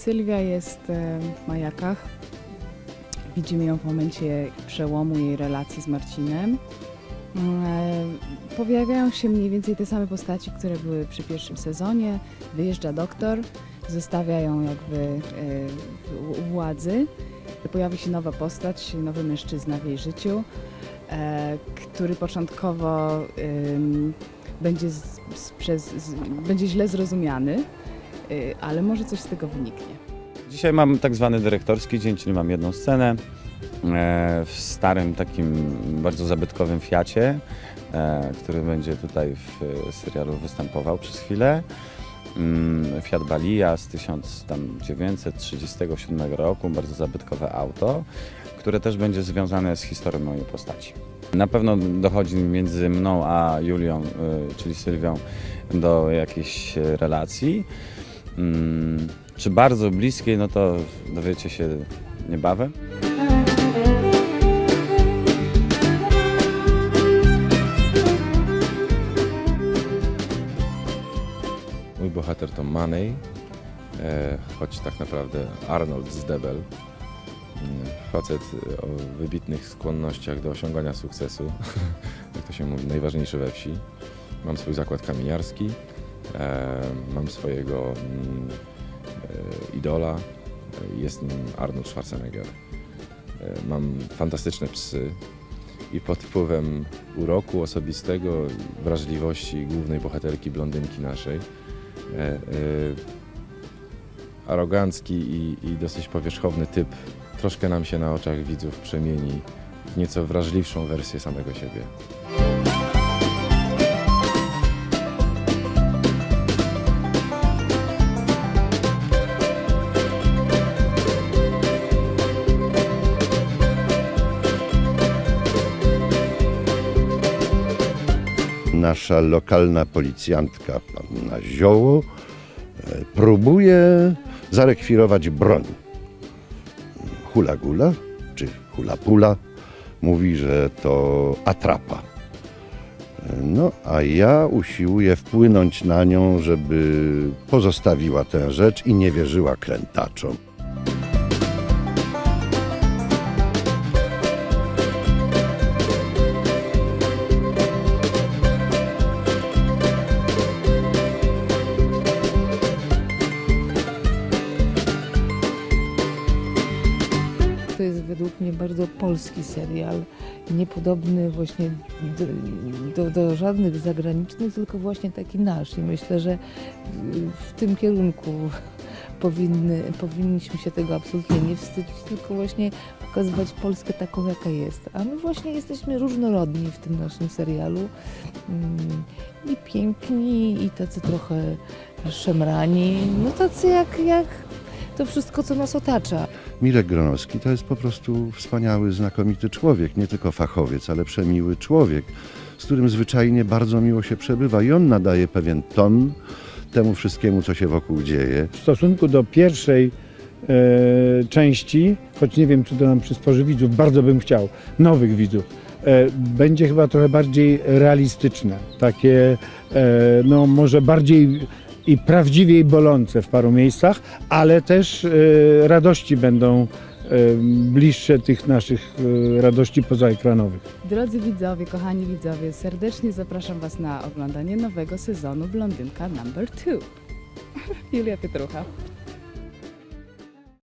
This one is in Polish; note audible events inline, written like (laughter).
Sylwia jest e, w majakach. Widzimy ją w momencie przełomu jej relacji z Marcinem. E, Pojawiają się mniej więcej te same postaci, które były przy pierwszym sezonie. Wyjeżdża doktor, zostawia ją jakby e, u- władzy. Pojawi się nowa postać, nowy mężczyzna w jej życiu, który początkowo będzie, przez, będzie źle zrozumiany, ale może coś z tego wyniknie. Dzisiaj mam tak zwany dyrektorski dzień, czyli mam jedną scenę e, w starym takim bardzo zabytkowym Fiacie, e, który będzie tutaj w e, serialu występował przez chwilę. Mm, Fiat Balia z 1937 roku, bardzo zabytkowe auto, które też będzie związane z historią mojej postaci. Na pewno dochodzi między mną a Julią, czyli Sylwią, do jakiejś relacji. Mm, Czy bardzo bliskiej, no to dowiecie się niebawem. Mój bohater to Money, e, choć tak naprawdę Arnold Zdebel. Mm, Facet o wybitnych skłonnościach do osiągania sukcesu, (laughs) jak to się mówi, najważniejszy we wsi. Mam swój zakład kamieniarski, e, mam swojego mm, e, idola, e, jest nim Arnold Schwarzenegger. E, Mam fantastyczne psy i pod wpływem uroku osobistego, wrażliwości głównej bohaterki blondynki naszej, e, e, arogancki i, i dosyć powierzchowny typ troszkę nam się na oczach widzów przemieni w nieco wrażliwszą wersję samego siebie. Nasza lokalna policjantka, panna Zioło, e, próbuje zarekwirować broń. Hula gula, czy hula pula, mówi, że to atrapa. No, a ja usiłuję wpłynąć na nią, żeby pozostawiła tę rzecz i nie wierzyła krętaczom. Według mnie bardzo polski serial, niepodobny właśnie do, do, do żadnych zagranicznych, tylko właśnie taki nasz. I myślę, że w tym kierunku powinny, powinniśmy się tego absolutnie nie wstydzić, tylko właśnie pokazywać Polskę taką, jaka jest. A my właśnie jesteśmy różnorodni w tym naszym serialu. Mm, I piękni, i tacy trochę szemrani, no tacy jak, jak to wszystko, co nas otacza. Mirek Gronowski to jest po prostu wspaniały, znakomity człowiek, nie tylko fachowiec, ale przemiły człowiek, z którym zwyczajnie bardzo miło się przebywa i on nadaje pewien ton temu wszystkiemu, co się wokół dzieje. w stosunku do pierwszej e, części, choć nie wiem, czy to nam przysporzy widzów, bardzo bym chciał, nowych widzów, e, będzie chyba trochę bardziej realistyczne, takie e, no może bardziej i prawdziwiej bolące w paru miejscach, ale też e, radości będą e, bliższe tych naszych e, radości pozaekranowych. Drodzy widzowie, kochani widzowie, serdecznie zapraszam Was na oglądanie nowego sezonu Blondynka Number 2. (laughs) Julia Pietrucha.